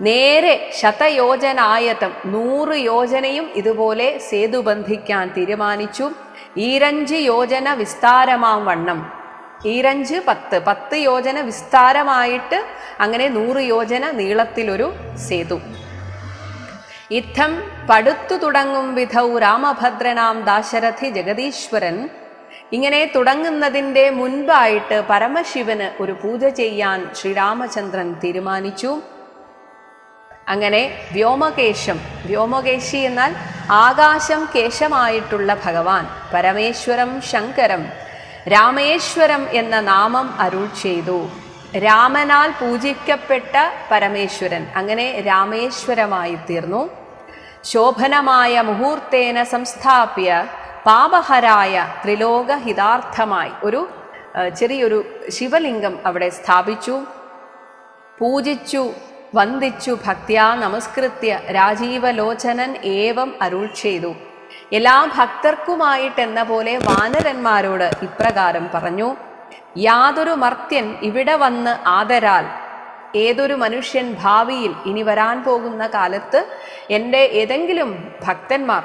നേരെ ശതയോജനായതം നൂറ് യോജനയും ഇതുപോലെ സേതു ബന്ധിക്കാൻ തീരുമാനിച്ചു. ഈരഞ്ച് യോജന വിസ്താരമാം വണ്ണം. ഈരഞ്ച് പത്ത്. പത്ത് യോജന വിസ്താരമായിട്ട് അങ്ങനെ നൂറ് യോജന നീളത്തിലൊരു സേതു. ഇത്തം പടുത്തു തുടങ്ങും വിധൗ രാമഭദ്രനാം ദാശരഥി ജഗദീശ്വരൻ. ഇങ്ങനെ തുടങ്ങുന്നതിന്റെ മുൻപായിട്ട് പരമശിവന് ഒരു പൂജ ചെയ്യാൻ ശ്രീരാമചന്ദ്രൻ തീരുമാനിച്ചു. അങ്ങനെ വ്യോമകേശം വ്യോമകേശി എന്നാൽ ആകാശം കേശമായിട്ടുള്ള ഭഗവാൻ പരമേശ്വരം ശങ്കരം രാമേശ്വരം എന്ന നാമം അരുൾ ചെയ്തു. രാമനാൽ പൂജിക്കപ്പെട്ട പരമേശ്വരൻ അങ്ങനെ രാമേശ്വരമായി തീർന്നു. ശോഭനമായ മുഹൂർത്തേന സംസ്ഥാപ്യ പാപഹരായ ത്രിലോകഹിതാർത്ഥമായി ഒരു ചെറിയൊരു ശിവലിംഗം അവിടെ സ്ഥാപിച്ചു. പൂജിച്ചു. വന്ദിച്ചു ഭക്തിയ നമസ്കൃത്യ രാജീവലോചനൻ ഏവം അരുൾ ചെയ്തു. എല്ലാ ഭക്തർക്കുമായിട്ടെന്ന പോലെ വാനരന്മാരോട് ഇപ്രകാരം പറഞ്ഞു യാതൊരു മർത്യൻ ഇവിടെ വന്ന് ആദരാൽ ഏതൊരു മനുഷ്യൻ ഭാവിയിൽ ഇനി വരാൻ പോകുന്ന കാലത്ത് എന്റെ ഏതെങ്കിലും ഭക്തന്മാർ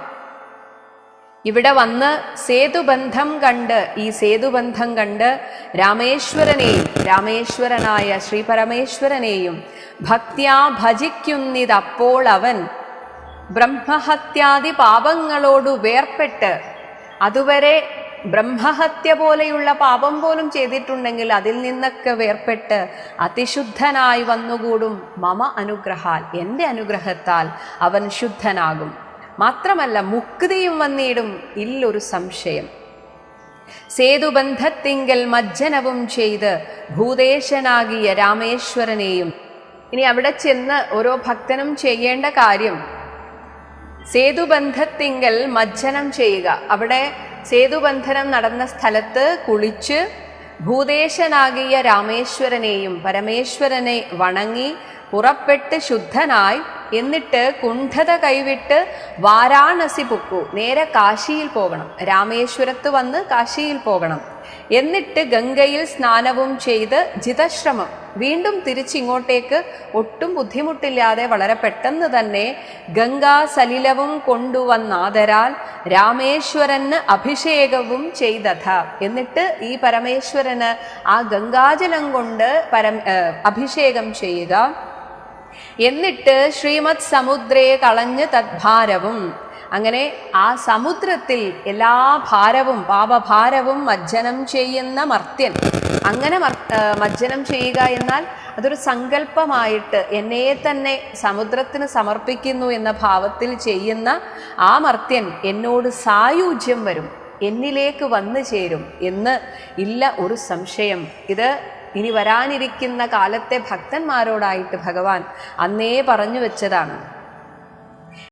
ഇവിടെ വന്ന് സേതുബന്ധം കണ്ട് ഈ സേതുബന്ധം കണ്ട് രാമേശ്വരനെയും രാമേശ്വരനായ ശ്രീ പരമേശ്വരനെയും ഭക്ത്യാ ഭജിക്കുന്നിതപ്പോൾ അവൻ ബ്രഹ്മഹത്യാദി പാപങ്ങളോട് വേർപെട്ട് അതുവരെ ബ്രഹ്മഹത്യ പോലെയുള്ള പാപം പോലും ചെയ്തിട്ടുണ്ടെങ്കിൽ അതിൽ നിന്നൊക്കെ വേർപെട്ട് അതിശുദ്ധനായി വന്നുകൂടും മമ അനുഗ്രഹാൽ. എന്റെ അനുഗ്രഹത്താൽ അവൻ ശുദ്ധനാകും. മാത്രമല്ല മുക്തിയും വന്നിടും ഇല്ലൊരു സംശയം. സേതുബന്ധത്തിങ്കൽ മജ്ജനവും ചെയ്ത് ഭൂതേശനാകിയ രാമേശ്വരനെയും ഇനി അവിടെ ചെന്ന് ഓരോ ഭക്തനും ചെയ്യേണ്ട കാര്യം. സേതുബന്ധത്തിങ്കൽ മജ്ജനം ചെയ്യുക. അവിടെ സേതുബന്ധനം നടന്ന സ്ഥലത്ത് കുളിച്ച് ഭൂതേശനാകിയ രാമേശ്വരനെയും പരമേശ്വരനെ വണങ്ങി പുറപ്പെട്ട് ശുദ്ധനായി എന്നിട്ട് കുണ്ഠത കൈവിട്ട് വാരാണസി പൊക്കു. നേരെ കാശിയിൽ പോകണം രാമേശ്വരത്ത് വന്ന് കാശിയിൽ പോകണം എന്നിട്ട് ഗംഗയിൽ സ്നാനവും ചെയ്ത് ജിതശ്രമം. വീണ്ടും തിരിച്ചിങ്ങോട്ടേക്ക് ഒട്ടും ബുദ്ധിമുട്ടില്ലാതെ വളരെ പെട്ടെന്ന് തന്നെ ഗംഗാ സലിലവും കൊണ്ടുവന്നാദരാൽ രാമേശ്വരന് അഭിഷേകവും ചെയ്തഥ. എന്നിട്ട് ഈ പരമേശ്വരന് ആ ഗംഗാജലം കൊണ്ട് പരം അഭിഷേകം ചെയ്യുക. എന്നിട്ട് ശ്രീമത് സമുദ്രയെ കളഞ്ഞ് തദ്ഭാരവും അങ്ങനെ ആ സമുദ്രത്തിൽ എല്ലാ ഭാരവും പാപഭാരവും മജ്ജനം ചെയ്യുന്ന മർത്യൻ. അങ്ങനെ മജ്ജനം ചെയ്യുക എന്നാൽ അതൊരു സങ്കല്പമായിട്ട് എന്നെ തന്നെ സമുദ്രത്തിന് സമർപ്പിക്കുന്നു എന്ന ഭാവത്തിൽ ചെയ്യുന്ന ആ മർത്യൻ എന്നോട് സായുജ്യം വരും എന്നിലേക്ക് വന്നു ചേരും എന്ന് ഇല്ല ഒരു സംശയം. ഇത് ഇനി വരാനിരിക്കുന്ന കാലത്തെ ഭക്തന്മാരോടായിട്ട് ഭഗവാൻ അന്നേ പറഞ്ഞു വെച്ചതാണ്.